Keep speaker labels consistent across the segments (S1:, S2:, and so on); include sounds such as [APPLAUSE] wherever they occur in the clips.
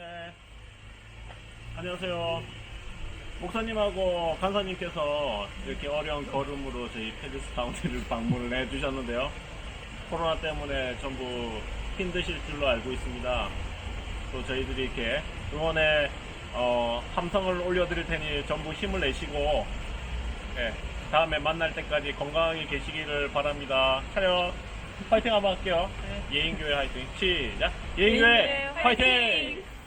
S1: 경례. 안녕하세요. 목사님하고 간사님께서 이렇게 어려운 걸음으로 저희 페리스타운을 [LAUGHS] 방문을 해주셨는데요. 코로나 때문에 전부 힘드실 줄로 알고 있습니다. 또 저희들이 이렇게 응원의 어, 함성을 올려드릴 테니 전부 힘을 내시고 예, 다음에 만날 때까지 건강하게 계시기를 바랍니다. 차렷 파이팅 한번 할게요. 예인교회 화이팅. 시작. 예인교회 화이팅!
S2: 안녕하십니까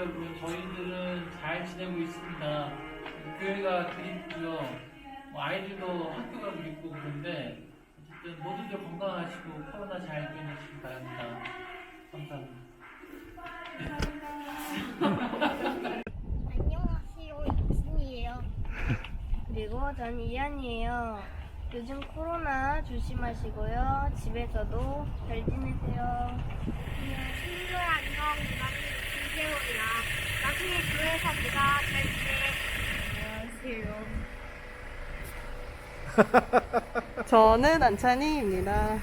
S2: 여러분 저희들은 잘 지내고 있습니다 교회가 그립고요 뭐 아이들도 학교 가고 있고 그런데 어쨌든 모두들 건강하시고 코로나 잘 견디시기 바랍니다 감사합니다
S3: 안녕하세요, 이진이에요. 그리고 저는 이한이에요. 요즘 코로나 조심하시고요. 집에서도 잘 지내세요. 친구야, 안녕. 나는 김재호이야. 지내. 안녕하세요. [LAUGHS]
S4: 저는 안찬이입니다.